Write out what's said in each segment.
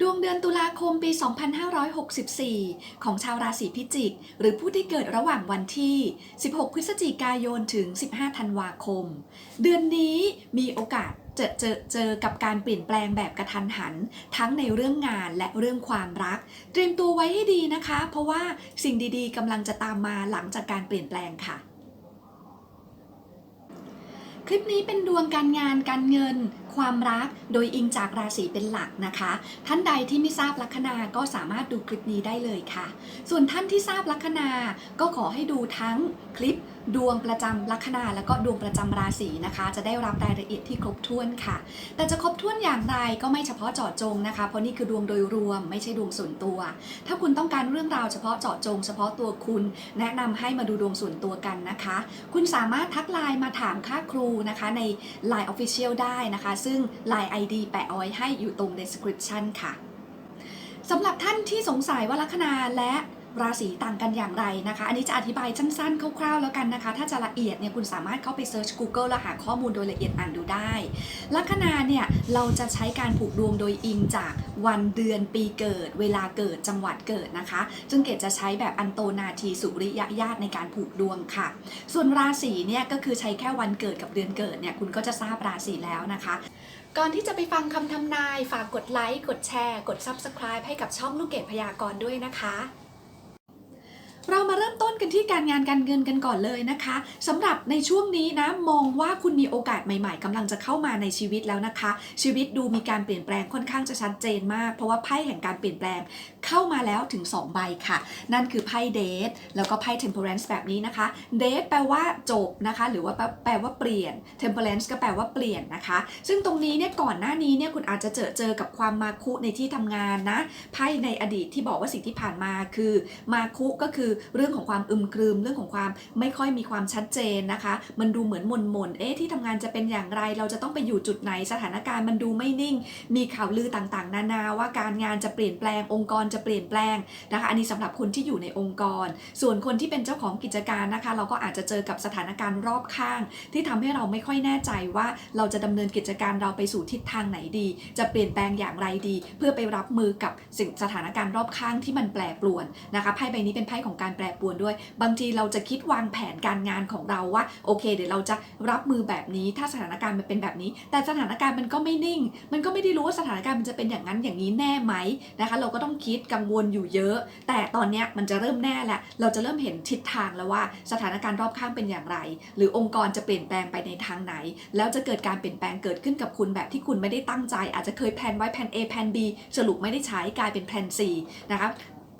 ดวงเดือนตุลาคมปี 2564 ของชาวราศีพิจิก หรือผู้ที่เกิดระหว่างวันที่ 16 พฤศจิกายนถึง 15 ธันวาคม เดือนนี้มีโอกาสเจอเจอเจอกับการเปลี่ยนแปลงแบบกระทันหัน ทั้งในเรื่องงานและเรื่องความรัก เตรียมตัวไว้ให้ดีนะคะ เพราะว่าสิ่งดีๆกำลังจะตามมาหลังจากการเปลี่ยนแปลงค่ะคลิปนี้เป็นดวงการงานการเงิน ความรักโดยอิงจากราศีเป็นหลักนะคะ ท่านใดที่ไม่ทราบลัคนาก็สามารถดูคลิปนี้ได้เลยค่ะ ส่วนท่านที่ทราบลัคนาก็ขอให้ดูทั้งคลิปดวงประจำลัคนาแล้วก็ดวงประจำราศีนะคะ จะได้รับรายละเอียดที่ครบถ้วนค่ะ แต่จะครบถ้วนอย่างไรก็ไม่เฉพาะเจาะจงนะคะ เพราะนี่คือดวงโดยรวมไม่ใช่ดวงส่วนตัว ถ้าคุณต้องการเรื่องราวเฉพาะเจาะจง เฉพาะตัวคุณ แนะนำให้มาดูดวงส่วนตัวกันนะคะ คุณสามารถทักไลน์มาถามค่าครูนะคะใน Line Official ได้นะคะซึ่ง Line ID แปะเอาไว้ให้อยู่ตรง description ค่ะสำหรับท่านที่สงสัยว่าลัคนาและ ราศีต่างกันอย่างไรนะคะ อันนี้จะอธิบายสั้นๆ คร่าวๆ แล้วกันนะคะ ถ้าจะละเอียดเนี่ยคุณสามารถเข้าไปเซิร์ช Google แล้วหาข้อมูลโดยละเอียดอ่านดูได้ ลัคนาเนี่ยเราจะใช้การผูกดวงโดยอิงจากวันเดือนปีเกิด เวลาเกิดจังหวัดเกิดนะคะซึ่งเกดจะใช้แบบอันโตนาทีสุริยะญาตในการผูกดวงค่ะ ส่วนราศีเนี่ยก็คือใช้แค่วันเกิดกับเดือนเกิดเนี่ยคุณก็จะทราบราศีแล้วนะคะก่อนที่จะไปฟังคำทำนาย ฝากกดไลค์ กดแชร์ กด Subscribe ให้กับช่องลูกเกดพยากรณ์ด้วยนะคะ เรามาเริ่มต้นกันที่การงานการเงินกันก่อนเลยนะคะสำหรับในช่วงนี้นะมองว่าคุณมีโอกาสใหม่ ๆกำลังจะเข้ามาในชีวิตแล้วนะคะ ชีวิตดูมีการเปลี่ยนแปลงค่อนข้างจะชัดเจนมาก เพราะว่าไพ่แห่งการเปลี่ยนแปลงเข้ามาแล้วถึง 2 ใบค่ะ นั่นคือไพ่เดทแล้วก็ไพ่ temperance แบบนี้นะคะเดทแปลว่าจบนะคะ หรือว่าแปลว่าเปลี่ยน temperance ก็แปลว่าเปลี่ยนนะคะ ซึ่งตรงนี้เนี่ยก่อนหน้านี้เนี่ยคุณอาจจะเจอเจอกับความมาคุในที่ทำงานนะไพ่ในอดีตที่บอกว่าสิ่งที่ผ่านมาคือมาคุก็คือเรื่องของความอึมครึม เรื่องของความไม่ค่อยมีความชัดเจนนะคะ มันดูเหมือนหม่นหม่นเอ๊ะที่ทำงานจะเป็นอย่างไร เราจะต้องไปอยู่จุดไหนสถานการณ์มันดูไม่นิ่ง มีข่าวลือต่างๆ นานาว่าการงานจะเปลี่ยนแปลงองค์กรจะเปลี่ยนแปลงนะคะอันนี้สำหรับคนที่อยู่ในองค์กร ส่วนคนที่เป็นเจ้าของกิจการนะคะ เราก็อาจจะเจอกับสถานการณ์รอบข้าง ที่ทำให้เราไม่ค่อยแน่ใจว่าเราจะดำเนินกิจการเราไปสู่ทิศทางไหนดี จะเปลี่ยนแปลงอย่างไรดี เพื่อไปรับมือกับสิ่งสถานการณ์รอบข้างที่มันแปรปรวนนะคะไพ่ใบนี้เป็นไพ่ของการแปรปรวนด้วย บางทีเราจะคิดวางแผนการงานของเราว่าโอเค เดี๋ยวเราจะรับมือแบบนี้ ถ้าสถานการณ์มันเป็นแบบนี้ แต่สถานการณ์มันก็ไม่นิ่ง มันก็ไม่ได้รู้ว่าสถานการณ์มันจะเป็นอย่างนั้นอย่างนี้แน่ไหมนะคะเราก็ต้องคิดกังวลอยู่เยอะ แต่ตอนเนี้ยมันจะเริ่มแน่แหล้วเราจะเริ่มเห็นทิศทางแล้วว่าสถานการณ์รอบข้างเป็นอย่างไร หรือองค์กรจะเปลี่ยนแปลงไปในทางไหน แล้วจะเกิดการเปลี่ยนแปลงเกิดขึ้นกับคุณแบบที่คุณไม่ได้ตั้งใจ อาจจะเคยแพนไว้แผน A แผน B สรุปไม่ได้ใช้กลายเป็นแผน C นะคะ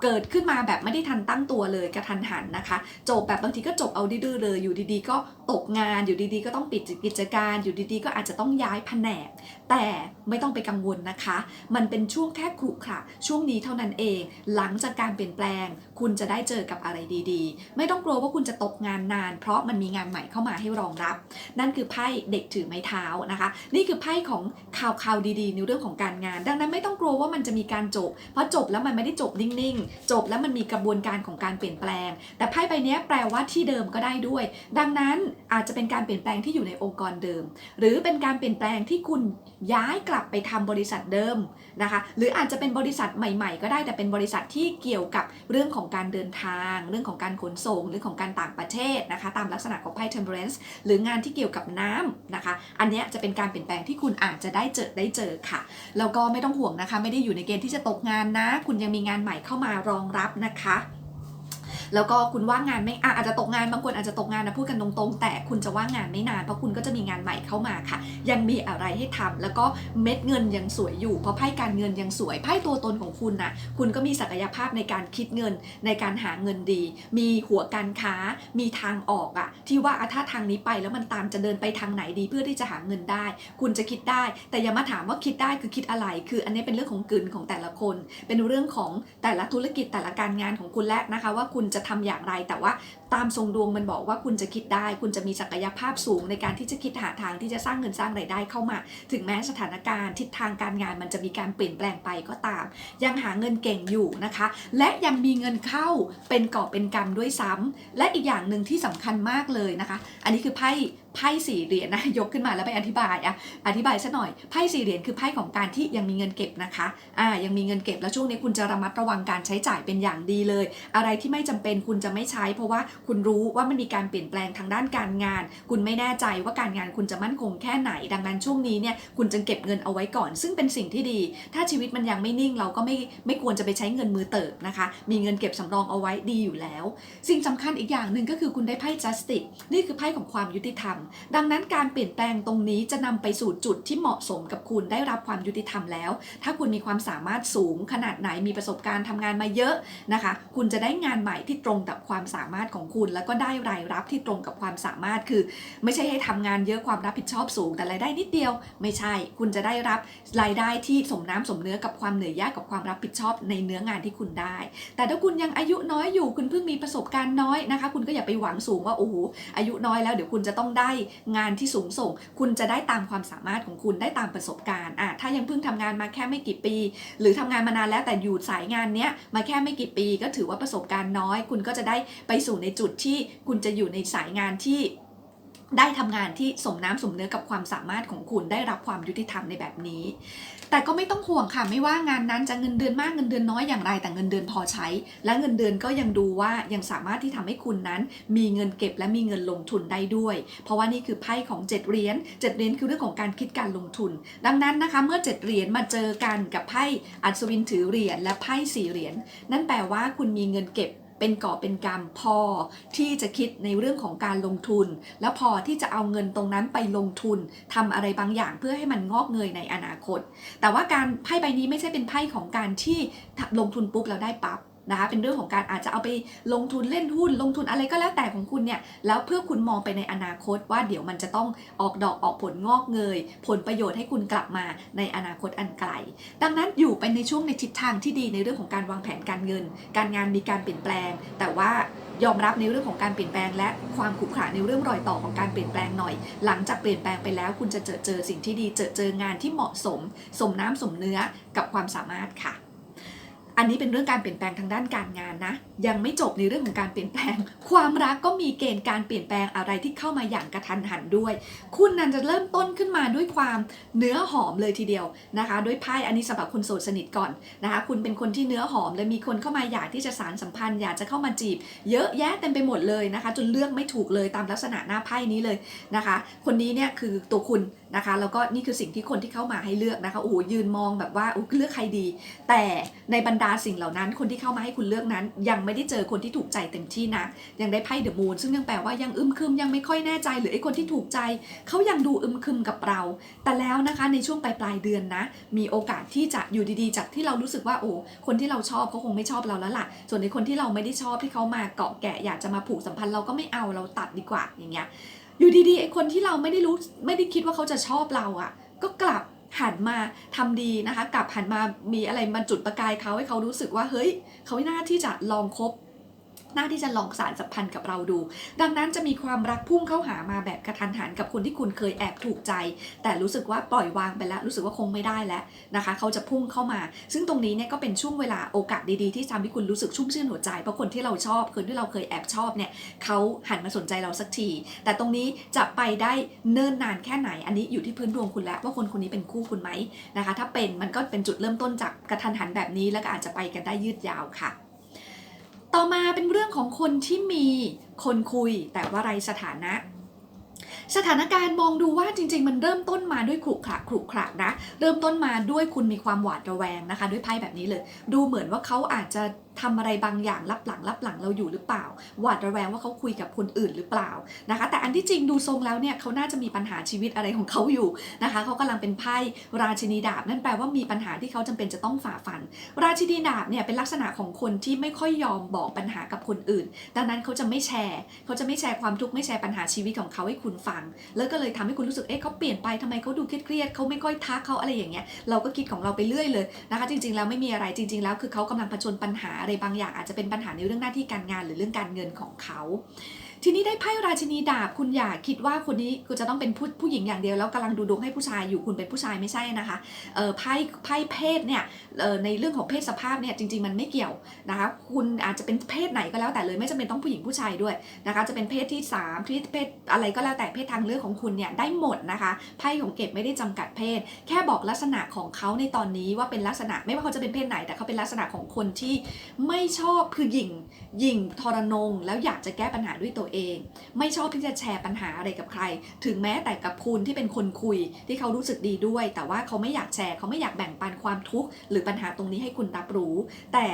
เกิดขึ้นมาแบบไม่ได้ทันตั้งตัวเลยกระทันหันนะคะ จบแบบบางทีก็จบเอาดื้อเลยอยู่ดีๆ ก็ตกงานอยู่ดีๆ ก็ต้องปิดกิจการอยู่ดีๆ ก็อาจจะต้องย้ายแผนก แต่ ไม่ต้องไปกังวลนะคะ มันเป็นช่วงแค่ขรุขระช่วงนี้เท่านั้นเอง หลังจากการเปลี่ยนแปลง คุณจะได้เจอกับอะไรดีๆ ไม่ต้องกลัวว่าคุณจะตกงานนาน เพราะมันมีงานใหม่เข้ามาให้รองรับ นั่นคือไพ่เด็กถือไม้เท้านะคะ นี่คือไพ่ของข่าวข่าวดีๆ ในเรื่องของการงาน ดังนั้นไม่ต้องกลัวว่ามันจะมีการจบ เพราะจบแล้วมันไม่ได้จบนิ่งๆ จบแล้วมันมีกระบวนการของการเปลี่ยนแปลง แต่ไพ่ใบนี้แปลว่าที่เดิมก็ได้ด้วย ดังนั้นอาจจะเป็นการเปลี่ยนแปลงที่อยู่ในองค์กรเดิม หรือเป็นการเปลี่ยนแปลงที่คุณย้ายกลับไปทำบริษัทเดิมนะคะ หรืออาจจะเป็นบริษัทใหม่ ๆ ก็ได้แต่เป็นบริษัทที่เกี่ยวกับเรื่องของการเดินทาง เรื่องของการขนส่งเรื่องของการต่างประเทศนะคะ ตามลักษณะของไพ่ temperance หรืองานที่เกี่ยวกับน้ำนะคะ อันนี้จะเป็นการเปลี่ยนแปลงที่คุณอาจจะได้เจอได้เจอค่ะแล้วก็ไม่ต้องห่วงนะคะ ไม่ได้อยู่ในเกณฑ์ที่จะตกงานนะ คุณยังมีงานใหม่เข้ามารองรับนะคะ แล้วก็คุณว่างงานไม่อาจจะตกงานบางคนอาจจะตกงานนะพูดกันตรงๆ แต่คุณจะว่างงานไม่นานเพราะคุณก็จะมีงานใหม่เข้ามาค่ะ ยังมีอะไรให้ทำแล้วก็เม็ดเงินยังสวยอยู่ เพราะไพ่การเงินยังสวยไพ่ตัวตนของคุณน่ะคุณก็มีศักยภาพในการคิดเงินในการหาเงินดี มีหัวการค้ามีทางออกอะที่ว่าถ้าทางนี้ไปแล้วมันตามจะเดินไปทางไหนดีเพื่อที่จะหาเงินได้ คุณจะคิดได้ แต่อย่ามาถามว่าคิดได้คือคิดอะไร คืออันนี้เป็นเรื่องของกลืนของแต่ละคน เป็นเรื่องของแต่ละธุรกิจแต่ละการงานของคุณและนะคะ ว่าคุณจะจะทำอย่างไร แต่ว่าตามทรงดวงมันบอกว่าคุณจะคิดได้ คุณจะมีศักยภาพสูงในการที่จะคิดหาทางที่จะสร้างเงินสร้างรายได้เข้ามา ถึงแม้สถานการณ์ทิศทางการงานมันจะมีการเปลี่ยนแปลงไปก็ตาม ยังหาเงินเก่งอยู่นะคะ และยังมีเงินเข้าเป็นก่อเป็นกำด้วยซ้ำและอีกอย่างหนึ่งที่สำคัญมากเลยนะคะ อันนี้คือไพ่ไพ่สี่เหรียญนะยกขึ้นมาแล้วไปอธิบายอะอธิบายซะหน่อยไพ่สี่เหรียญคือไพ่ของการที่ยังมีเงินเก็บนะคะอ่ายังมีเงินเก็บแล้วช่วงนี้คุณจะระมัดระวังการใช้จ่ายเป็นอย่างดีเลย อะไรที่ไม่จำเป็นคุณจะไม่ใช้ เพราะว่า คุณรู้ว่ามันมีการเปลี่ยนแปลงทางด้านการงาน คุณไม่แน่ใจว่าการงานคุณจะมั่นคงแค่ไหน ดังนั้นช่วงนี้เนี่ยคุณจึงเก็บเงินเอาไว้ก่อน ซึ่งเป็นสิ่งที่ดี ถ้าชีวิตมันยังไม่นิ่งเราก็ไม่ไม่ควรจะไปใช้เงินมือเติบนะคะ มีเงินเก็บสำรองเอาไว้ดีอยู่แล้ว สิ่งสำคัญอีกอย่างหนึ่งก็คือคุณได้ไพ่ justice นี่คือไพ่ของความยุติธรรม ดังนั้นการเปลี่ยนแปลงตรงนี้จะนำไปสู่จุดที่เหมาะสมกับคุณได้รับความยุติธรรมแล้ว ถ้าคุณมีความสามารถสูงขนาดไหนมีประสบการณ์ทำงานมาเยอะนะคะ คุณจะได้งานใหม่ที่ตรงกับความสามารถของคุณแล้วก็ได้รายรับที่ตรงกับความสามารถคือ ไม่ใช่ให้ทำงานเยอะความรับผิดชอบสูง แต่รายได้นิดเดียว ไม่ใช่คุณจะได้รับรายได้ที่สมน้ำสมเนื้อกับความเหนื่อยยากกับความรับผิดชอบในเนื้องานที่คุณได้ แต่ถ้าคุณยังอายุน้อยอยู่คุณเพิ่งมีประสบการณ์น้อยนะคะ คุณก็อย่าไปหวังสูงว่าโอ้โหอายุน้อยแล้วเดี๋ยวคุณจะต้องได้งานที่สูงส่ง คุณจะได้ตามความสามารถของคุณได้ตามประสบการณ์อะถ้ายังเพิ่งทำงานมาแค่ไม่กี่ปี หรือทำงานมานานแล้วแต่อยู่สายงานเนี้ยมาแค่ไม่กี่ปี ก็ถือว่าประสบการณ์น้อย คุณก็จะได้ไปสู่ในจุดที่คุณจะอยู่ในสายงานที่ได้ทำงานที่สมน้ำสมเนื้อกับความสามารถของคุณได้รับความยุติธรรมในแบบนี้ แต่ก็ไม่ต้องห่วงค่ะไม่ว่างานนั้นจะเงินเดือนมากเงินเดือนน้อยอย่างไรแต่เงินเดือนพอใช้ และเงินเดือนก็ยังดูว่ายังสามารถที่ทำให้คุณนั้น มีเงินเก็บและมีเงินลงทุนได้ด้วย เพราะว่านี่คือไพ่ของ7เหรียญ7เหรียญคือเรื่องของการคิดการลงทุน ดังนั้นนะคะเมื่อ7เหรียญมาเจอกันกับไพ่อัศวินถือเหรียญและไพ่สี่เหรียญนั่นแปลว่าคุณมีเงินเก็บ เป็นก่อเป็นกรรมพอที่จะคิดในเรื่องของการลงทุน แล้วพอที่จะเอาเงินตรงนั้นไปลงทุนทำอะไรบางอย่างเพื่อให้มันงอกเงยในอนาคต แต่ว่าการไพ่ใบนี้ไม่ใช่เป็นไพ่ของการที่ลงทุนปุ๊บเราได้ปั๊บ นะคะเป็นเรื่องของการอาจจะเอาไปลงทุนเล่นหุ้น ลงทุนอะไรก็แล้วแต่ของคุณเนี่ยแล้วเพื่อคุณมองไปในอนาคตว่าเดี๋ยวมันจะต้องออกดอกออกผลงอกเงย ผลประโยชน์ให้คุณกลับมาในอนาคตอันไกล ดังนั้นอยู่ไปในช่วงในทิศทางที่ดีในเรื่องของการวางแผนการเงิน การงานมีการเปลี่ยนแปลง แต่ว่ายอมรับในเรื่องของการเปลี่ยนแปลง และความขรุขระในเรื่องรอยต่อของการเปลี่ยนแปลงหน่อย หลังจากเปลี่ยนแปลงไปแล้ว คุณจะเจอเจอสิ่งที่ดีเจอเจองานที่เหมาะสม สมน้ำสมเนื้อกับความสามารถค่ะ อันนี้เป็นเรื่องการเปลี่ยนแปลงทางด้านการงานนะ ยังไม่จบในเรื่องของการเปลี่ยนแปลง ความรักก็มีเกณฑ์การเปลี่ยนแปลงอะไรที่เข้ามาอย่างกระทันหันด้วย คุณนั้นจะเริ่มต้นขึ้นมาด้วยความเนื้อหอมเลยทีเดียวนะคะ ด้วยไพ่อันนี้สำหรับคนโสดสนิทก่อนนะคะ คุณเป็นคนที่เนื้อหอมเลยมีคนเข้ามาอยากที่จะสารสัมพันธ์อยากจะเข้ามาจีบ เยอะแยะเต็มไปหมดเลยนะคะ จนเลือกไม่ถูกเลยตามลักษณะหน้าไพ่นี้เลยนะคะ คนนี้เนี่ยคือตัวคุณนะคะ แล้วก็นี่คือสิ่งที่คนที่เข้ามาให้เลือกนะคะโอ้โหยืนมองแบบว่าโอ้เลือกใครดี แต่ในบรรดาสิ่งเหล่านั้น คนที่เข้ามาให้คุณเลือกนั้น ยังไม่ได้เจอคนที่ถูกใจเต็มที่นะยังได้ไพ่เดอะมูนซึ่งยังแปลว่ายังอึมครึมยังไม่ค่อยแน่ใจหรือไอ้คนที่ถูกใจเขายังดูอึมครึมกับเรา แต่แล้วนะคะในช่วงปลายปลายเดือนนะ มีโอกาสที่จะอยู่ดีๆ จากที่เรารู้สึกว่าโอ้คนที่เราชอบเขาคงไม่ชอบเราแล้วล่ะ ส่วนในคนที่เราไม่ได้ชอบที่เขามาเกาะแกะอยากจะมาผูกสัมพันธ์เราก็ไม่เอาเราตัดดีกว่าอย่างเงี้ย อยู่ดีๆไอ้คนที่เราไม่ได้รู้ไม่ได้คิดว่าเขาจะชอบเราอะ่ะ ก็กลับหันมาทำดีนะคะ กลับหันมามีอะไรมาจุดประกายเขาให้เขารู้สึกว่าเฮ้ย เขาน่าที่จะลองคบ น่าที่จะลองสารสัมพันธ์กับเราดู ดังนั้นจะมีความรักพุ่งเข้าหามาแบบกระทันหันกับคนที่คุณเคยแอบถูกใจ แต่รู้สึกว่าปล่อยวางไปแล้วรู้สึกว่าคงไม่ได้แล้วนะคะ เขาจะพุ่งเข้ามา ซึ่งตรงนี้เนี่ยก็เป็นช่วงเวลาโอกาสดีๆที่ทำให้คุณรู้สึกชุ่มชื่นหัวใจเพราะคนที่เราชอบคนที่เราเคยแอบชอบเนี่ยเขาหันมาสนใจเราสักที แต่ตรงนี้จะไปได้เนิ่นนานแค่ไหน อันนี้อยู่ที่พื้นดวงคุณแล้วว่าคนคนนี้เป็นคู่คุณไหมนะคะ ถ้าเป็นมันก็เป็นจุดเริ่มต้นจากกระทันหันแบบนี้แล้วก็อาจจะไปกันได้ยืดยาวค่ะ ต่อมาเป็นเรื่องของคนที่มีคนคุยแต่ว่าไรสถานะสถานการณ์มองดูว่าจริง ๆ มันเริ่มต้นมาด้วยขรุขระขรุขระนะ เริ่มต้นมาด้วยคุณมีความหวาดระแวงนะคะ ด้วยไพ่แบบนี้เลย ดูเหมือนว่าเขาอาจจะ ทำอะไรบางอย่างลับหลังลับหลังเราอยู่หรือเปล่า หวาดระแวงว่าเขาคุยกับคนอื่นหรือเปล่านะคะ แต่อันที่จริงดูทรงแล้วเนี่ยเขาน่าจะมีปัญหาชีวิตอะไรของเขาอยู่นะคะเขากำลังเป็นไพ่ราชินีดาบ นั่นแปลว่ามีปัญหาที่เขาจำเป็นจะต้องฝ่าฟัน ราชินีดาบเนี่ยเป็นลักษณะของคนที่ไม่ค่อยยอมบอกปัญหากับคนอื่น ดังนั้นเขาจะไม่แชร์ เขาจะไม่แชร์ความทุกข์ไม่แชร์ปัญหาชีวิตของเขาให้คุณฟัง แล้วก็เลยทำให้คุณรู้สึกเอ๊ะเขาเปลี่ยนไปทำไมเขาดูเครียดเขาไม่ค่อยทักเขาอะไรอย่างเงี้ยเราก็คิดของเราไปเรื่อยเลยนะคะ จริง ๆ แล้วไม่มีอะไรจริง ๆ แล้วคือเขากำลังผจญปัญหาอะไรบางอย่างอาจจะเป็นปัญหาในเรื่องหน้าที่การงานหรือเรื่องการเงินของเขา ทีนี้ได้ไพ่ราชินีดาบคุณอย่าคิดว่าคนนี้คุณจะต้องเป็นผู้ผู้หญิงอย่างเดียวแล้วกำลังดูดวงให้ผู้ชายอยู่คุณเป็นผู้ชายไม่ใช่นะคะเออไพ่ไพ่เพศเนี่ยในเรื่องของเพศสภาพเนี่ยจริง ๆ มันไม่เกี่ยวนะคะคุณอาจจะเป็นเพศไหนก็แล้วแต่เลยไม่จำเป็นต้องผู้หญิงผู้ชายด้วยนะคะจะเป็นเพศที่3ที่เพศอะไรก็แล้วแต่เพศทางเลือกของคุณเนี่ยได้หมดนะคะไพ่ของเก็บไม่ได้จำกัดเพศ แค่บอกลักษณะของเขาในตอนนี้ว่าเป็นลักษณะไม่ว่าเขาจะเป็นเพศไหนแต่เขาเป็นลักษณะของคนที่ไม่ชอบคือหยิ่งหยิ่งทรนง แล้วอยากจะแก้ปัญหาด้วยตัวเอง ไม่ชอบที่จะแชร์ปัญหาอะไรกับใคร ถึงแม้แต่กับคุณที่เป็นคนคุยที่เขารู้สึกดีด้วย แต่ว่าเขาไม่อยากแชร์เขาไม่อยากแบ่งปันความทุกข์หรือปัญหาตรงนี้ให้คุณรับรู้ แต่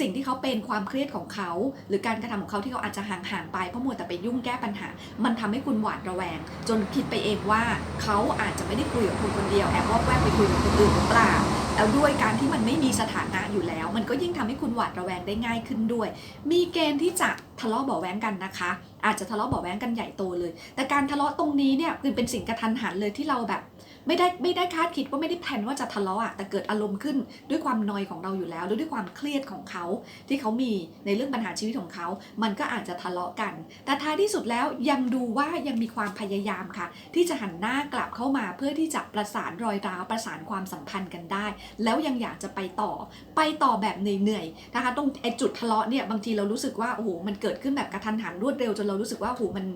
สิ่งที่เขาเป็นความเครียดของเขา หรือการกระทำของเขาที่เขาอาจจะห่างๆไปเพราะมัวแต่ไปยุ่งแก้ปัญหา มันทำให้คุณหวาดระแวง จนคิดไปเองว่า เขาอาจจะไม่ได้คุยกับคุณคนเดียวแอบวอกแวกไปคุยกับคนอื่นหรือเปล่า แล้วด้วยการที่มันไม่มีสถานะอยู่แล้ว มันก็ยิ่งทำให้คุณหวาดระแวงได้ง่ายขึ้นด้วย มีเกณฑ์ที่จะทะเลาะเบาะแว้งกันนะคะ อาจจะทะเลาะเบาะแว้งกันใหญ่โตเลย แต่การทะเลาะตรงนี้เนี่ยคือเป็นสิ่งกระทันหันเลยที่เราแบบ ไม่ได้ไม่ได้คาดคิดว่าไม่ได้แพลนว่าจะทะเลาะอะแต่เกิดอารมณ์ขึ้นด้วยความนอยของเราอยู่แล้วแล้วด้วยความเครียดของเขาที่เขามีในเรื่องปัญหาชีวิตของเขา มันก็อาจจะทะเลาะกัน แต่ท้ายที่สุดแล้วยังดูว่ายังมีความพยายามค่ะ ที่จะหันหน้ากลับเข้ามาเพื่อที่จะประสานรอยร้าวประสานความสัมพันธ์กันได้ แล้วยังอยากจะไปต่อ ไปต่อแบบเหนื่อยๆนะคะตรงไอ้จุดทะเลาะเนี่ยบางทีเรารู้สึกว่าโอ้โหมันเกิดขึ้นแบบกระทันหันรวดเร็วจนเรารู้สึกว่าโอ้โหมัน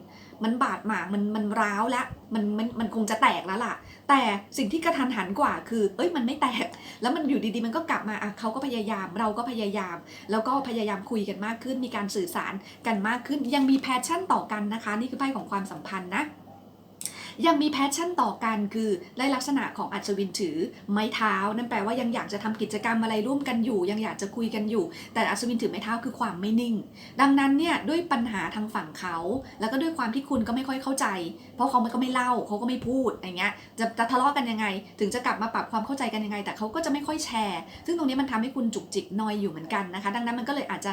มันบาดหมางมันมันร้าวแล้วมันมันมันคงจะแตกแล้วล่ะ แต่สิ่งที่กระทันหันกว่าคือ เอ้ยมันไม่แตก แล้วมันอยู่ดีๆมันก็กลับมาอะเขาก็พยายามเราก็พยายาม แล้วก็พยายามคุยกันมากขึ้น มีการสื่อสารกันมากขึ้น ยังมีแพชชั่นต่อกันนะคะ นี่คือไพ่ของความสัมพันธ์นะ ยังมีแพชชั่นต่อกันคือไล่ลักษณะของอัศวินถือไม้เท้า นั่นแปลว่ายังอยากจะทำกิจกรรมอะไรร่วมกันอยู่ ยังอยากจะคุยกันอยู่ แต่อัศวินถือไม้เท้าคือความไม่นิ่ง ดังนั้นเนี่ยด้วยปัญหาทางฝั่งเขา แล้วก็ด้วยความที่คุณก็ไม่ค่อยเข้าใจ เพราะเขาก็ไม่เล่าเขาก็ไม่พูดอย่างเงี้ยจะจะทะเลาะกันยังไง ถึงจะกลับมาปรับความเข้าใจกันยังไง แต่เขาก็จะไม่ค่อยแชร์ ซึ่งตรงนี้มันทำให้คุณจุกจิกนอยอยู่เหมือนกันนะคะ ดังนั้นมันก็เลยอาจจะ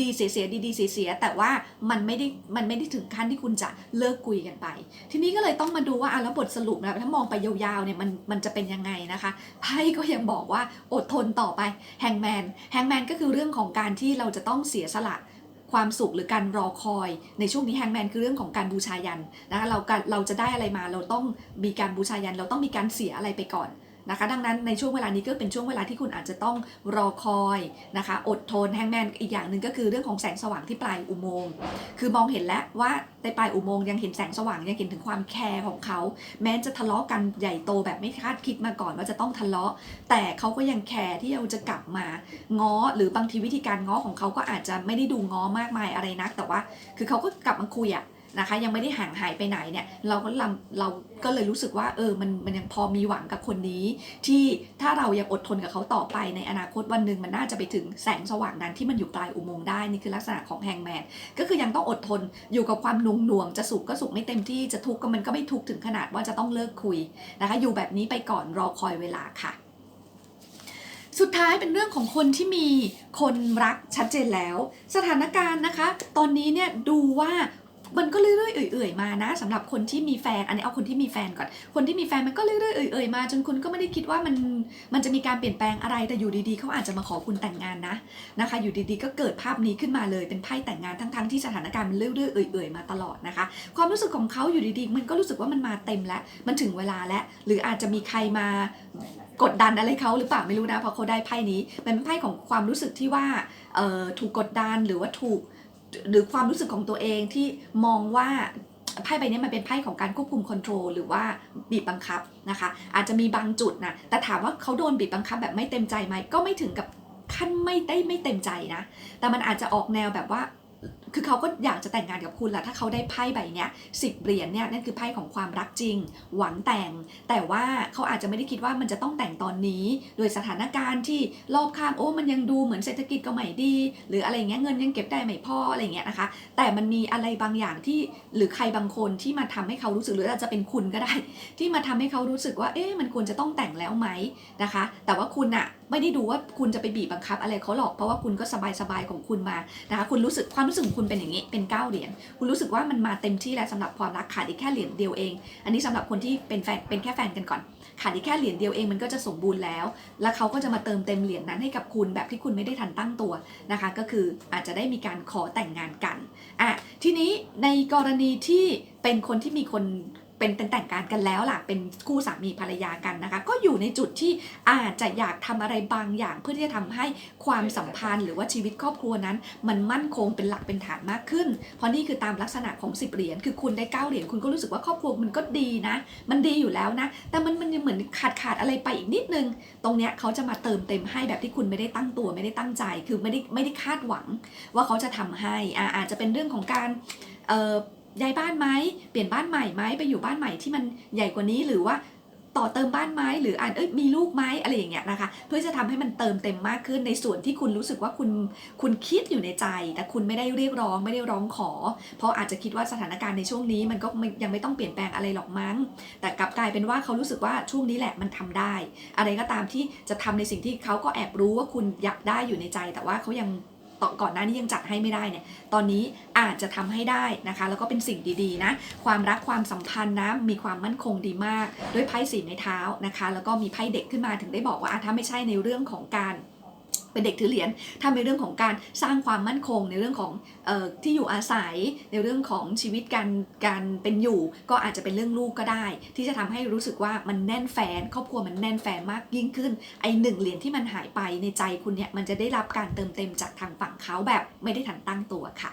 ดีๆเสียๆดีๆเสียๆแต่ว่ามันไม่ได้มันไม่ได้ถึงขั้นที่คุณจะเลิกคุยกันไป ทีนี้ก็เลยต้องมาดูว่าอะแล้วบทสรุปนะถ้ามองไปยาวๆเนี่ยมันมันจะเป็นยังไงนะคะไพ่ก็ยังบอกว่าอดทนต่อไปแฮงแมนแฮงแมนก็คือเรื่องของการที่เราจะต้องเสียสละความสุขหรือการรอคอยในช่วงนี้แฮงแมนคือเรื่องของการบูชายันนะคะเราเราจะได้อะไรมาเราต้องมีการบูชายัน เราต้องมีการเสียอะไรไปก่อน นะคะดังนั้นในช่วงเวลานี้ก็เป็นช่วงเวลาที่คุณอาจจะต้องรอคอยนะคะอดทนแฮงแมนอีกอย่างหนึ่งก็คือเรื่องของแสงสว่างที่ปลายอุโมงค์คือมองเห็นแล้วว่าในปลายอุโมงค์ยังเห็นแสงสว่างยังเห็นถึงความแคร์ของเขา แม้จะทะเลาะกันใหญ่โตแบบไม่คาดคิดมาก่อนว่าจะต้องทะเลาะ แต่เขาก็ยังแคร์ที่เราจะกลับมาง้อหรือบางทีวิธีการง้อของเขาก็อาจจะไม่ได้ดูง้อมากมายอะไรนัก แต่ว่า คือเขาก็กลับมาคุยอะ นะคะ ยังไม่ได้ห่างหายไปไหนเนี่ยเราก็ลำเราก็เลยรู้สึกว่าเออมันมันยังพอมีหวังกับคนนี้ ที่ถ้าเรายังอดทนกับเขาต่อไปในอนาคตวันหนึ่งมันน่าจะไปถึงแสงสว่างนั้นที่มันอยู่ปลายอุโมงค์ได้นี่คือลักษณะของแฮงแมนก็คือยังต้องอดทนอยู่กับความนุ่งหน่วงจะสุขก็สุขไม่เต็มที่จะทุกข์ก็มันก็ไม่ทุกข์ถึงขนาดว่าจะต้องเลิกคุยนะคะ อยู่แบบนี้ไปก่อนรอคอยเวลาค่ะสุดท้ายเป็นเรื่องของคนที่มีคนรักชัดเจนแล้ว สถานการณ์นะคะ ตอนนี้เนี่ยดูว่า มันก็เรื่อยๆเอื่อยๆมานะสำหรับคนที่มีแฟนอันนี้เอาคนที่มีแฟนก่อน คนที่มีแฟนมันก็เรื่อยๆเอื่อยๆมา จนคุณก็ไม่ได้คิดว่ามันมันจะมีการเปลี่ยนแปลงอะไรแต่อยู่ดีๆเขาอาจจะมาขอคุณแต่งงานนะนะคะ อยู่ดีๆก็เกิดภาพนี้ขึ้นมาเลยเป็นไพ่แต่งงานทั้งๆที่สถานการณ์มันเรื่อยๆเอื่อยๆมาตลอดนะคะ ความรู้สึกของเขาอยู่ดีๆ มันก็รู้สึกว่ามันมาเต็มแล้วมันถึงเวลาแล้วหรืออาจจะมีใครมากดดันอะไรเขาหรือเปล่าไม่รู้นะเพราะเขาได้ไพ่นี้มันเป็นไพ่ของความรู้สึกที่ว่าเอ่อถูกกดดันหรือว่าถูก หรือความรู้สึกของตัวเองที่มองว่าไพ่ใบนี้มันเป็นไพ่ของการควบคุมคอนโทรลหรือว่าบีบบังคับนะคะ อาจจะมีบางจุดนะแต่ถามว่าเขาโดนบีบบังคับแบบไม่เต็มใจไหมก็ไม่ถึงกับขั้นไม่ได้ไม่เต็มใจนะ แต่มันอาจจะออกแนวแบบว่า คือเขาก็อยากจะแต่งงานกับคุณแหละถ้าเขาได้ไพ่ใบเนี้ยสิบเหรียญเนี่ยนั่นคือไพ่ของความรักจริง หวังแต่ง แต่ว่าเขาอาจจะไม่ได้คิดว่ามันจะต้องแต่งตอนนี้ โดยสถานการณ์ที่รอบข้างโอ้มันยังดูเหมือนเศรษฐกิจก็ไม่ดี หรืออะไรเงี้ยเงินยังเก็บได้ไม่พออะไรเงี้ยนะคะ แต่มันมีอะไรบางอย่างที่หรือใครบางคนที่มาทำให้เขารู้สึกหรืออาจจะเป็นคุณก็ได้ ที่มาทำให้เขารู้สึกว่าเอ๊ะมันควรจะต้องแต่งแล้วไหมนะคะ แต่ว่าคุณอะไม่ได้ดูว่าคุณจะไปบีบบังคับอะไรเขาหรอกเพราะว่าคุณก็สบายๆของคุณมานะคะคุณรู้สึกความรู้สึกของคุณเป็นอย่างนี้เป็นเก้าเหรียญคุณรู้สึกว่ามันมาเต็มที่แล้วสำหรับความรักขาดอีกแค่เหรียญเดียวเอง อันนี้สำหรับคนที่เป็นแฟนเป็นแค่แฟนกันก่อน ขาดอีกแค่เหรียญเดียวเองมันก็จะสมบูรณ์แล้ว แล้วเขาก็จะมาเติมเต็มเหรียญนั้นให้กับคุณแบบที่คุณไม่ได้ทันตั้งตัวนะคะ ก็คืออาจจะได้มีการขอแต่งงานกันอะทีนี้ในกรณีที่เป็นคนที่มีคน เป็นเป็นแต่งงานกันแล้วล่ะเป็นคู่สามีภรรยากันนะคะ ก็อยู่ในจุดที่อาจจะอยากทำอะไรบางอย่างเพื่อที่จะทำให้ความสัมพันธ์ หรือว่าชีวิตครอบครัวนั้น มันมั่นคงเป็นหลักเป็นฐานมากขึ้น เพราะนี่คือตามลักษณะของ 10 เหรียญคือคุณได้9เหรียญคุณก็รู้สึกว่าครอบครัวมันก็ดีนะ มันดีอยู่แล้วนะ แต่มันมันยังเหมือนขาดขาดอะไรไปอีกนิดนึง ตรงเนี้ยเขาจะมาเติมเต็มให้แบบที่คุณไม่ได้ตั้งตัวไม่ได้ตั้งใจ คือไม่ได้ไม่ได้คาดหวัง ว่าเขาจะทำให้อ่าอาจจะเป็นเรื่องของการเออ ย้ายบ้านไหมเปลี่ยนบ้านใหม่ไหมไปอยู่บ้านใหม่ที่มันใหญ่กว่านี้หรือว่าต่อเติมบ้านไหมหรืออ่านเอ้ยมีลูกไหมอะไรอย่างเงี้ยนะคะ เพื่อจะทำให้มันเติมเต็มมากขึ้นในส่วนที่คุณรู้สึกว่าคุณคุณคิดอยู่ในใจ แต่คุณไม่ได้เรียกร้องไม่ได้ร้องขอ เพราะอาจจะคิดว่าสถานการณ์ในช่วงนี้มันก็ยังไม่ต้องเปลี่ยนแปลงอะไรหรอกมั้ง แต่กลับกลายเป็นว่าเขารู้สึกว่าช่วงนี้แหละมันทำได้ อะไรก็ตามที่จะทำในสิ่งที่เขาก็แอบรู้ว่าคุณอยากได้อยู่ในใจ แต่ว่าเขายัง ต่อก่อนหน้านี้ยังจัดให้ไม่ได้เนี่ยตอนนี้อาจจะทำให้ได้นะคะ แล้วก็เป็นสิ่งดีๆนะ ความรักความสัมพันธ์นะมีความมั่นคงดีมาก ด้วยไพ่สีในเท้านะคะ แล้วก็มีไพ่เด็กขึ้นมาถึงได้บอกว่าถ้าไม่ใช่ในเรื่องของการ เป็นเด็กถือเหรียญทำในเรื่องของการสร้างความมั่นคง ในเรื่องของออที่อยู่อาศัย ในเรื่องของชีวิตการการเป็นอยู่ ก็อาจจะเป็นเรื่องลูกก็ได้ ที่จะทำให้รู้สึกว่ามันแน่นแฟนครอบครัวมันแน่นแฟนมากยิ่งขึ้นไอหนึ่งเหรียญที่มันหายไปในใจคุณเนี่ยมันจะได้รับการเติมเต็มจากทางฝั่งเขาแบบไม่ได้ทันตั้งตัวค่ะ